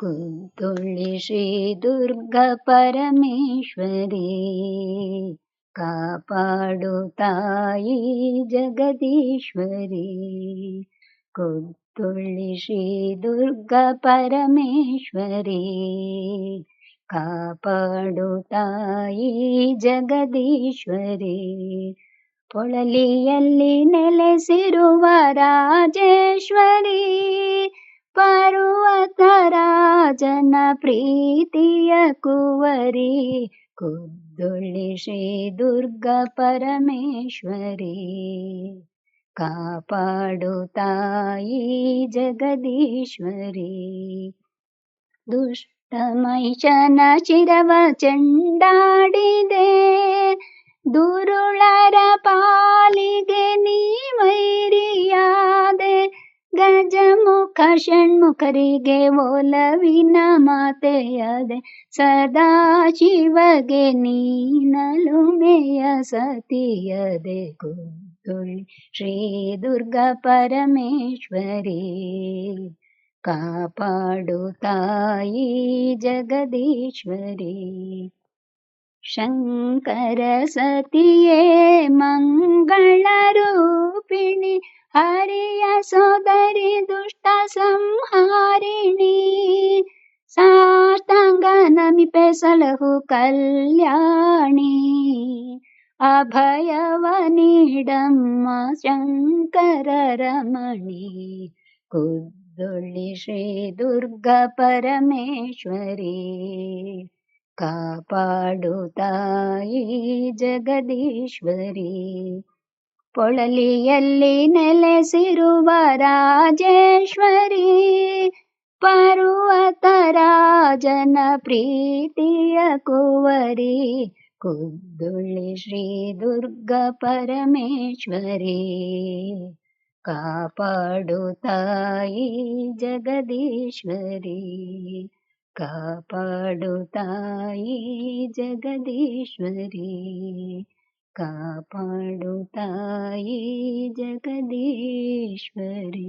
कुद्दुळि श्रीदुर्गपरमेश्वरी कापाडुतायि जगदीश्वरी कुद्दुळि श्रीदुर्गपरमेश्वरी ಕಾಪಾಡುತ್ತಾಯಿ ಜಗದೀಶ್ವರಿ ಪೊಳಲಿಯಲ್ಲಿ ನೆಲೆಸಿರುವ ರಾಜೇಶ್ವರಿ ಪರ್ವತ ರಾಜನ ಪ್ರೀತಿಯ ಕುವರಿ ಕುದ್ದುಳ್ಳಿ ಶ್ರೀ ದುರ್ಗ ಪರಮೇಶ್ವರಿ ಕಾಪಾಡುತ್ತಾಯಿ ಜಗದೀಶ್ವರಿ ದುಷ್ಟಮೈಷನ ಶಿರವ ಚೆಂಡಾಡಿದೆ ಗಜಮುಖ ಷಣ್ಮುಖರಿಗೆ ಒಲವಿನ ಮಾತೆಯದೆ ಸದಾ ಶಿವಗೆ ನೀನಲುಮೆಯ ಸತಿಯದೆ ಕುದ್ದುಳ್ಳಿ ಶ್ರೀ ದುರ್ಗ ಪರಮೇಶ್ವರಿ ಕಾಪಾಡುತ್ತಾಯಿ ಜಗದೀಶ್ವರಿ ಶಂಕರ ಸತಿಯೇ ಮಂಗಳ हरियसोदरि दुष्टसंहारिणी साष्टाङ्गनमिपे सलहु कल्याणी कल्याणि अभयवनीडम्बशङ्करमणि कुदुळि श्रीदुर्गपरमेश्वरी कापाडुतायी जगदीश्वरी ಪೊಳಲಿಯಲ್ಲಿ ನೆಲೆಸಿರುವ ರಾಜೇಶ್ವರಿ ಪರ್ವತ ರಾಜನ ಪ್ರೀತಿಯ ಕುವರಿ ಕುದ್ದುಳ್ಳಿ ಶ್ರೀ ದುರ್ಗ ಪರಮೇಶ್ವರಿ ಕಾಪಾಡುತ್ತಾಯಿ ಜಗದೀಶ್ವರಿ ಕಾಪಾಡುತ್ತಾಯಿ ಜಗದೀಶ್ವರಿ कापाडुताये जगदीश्वरे।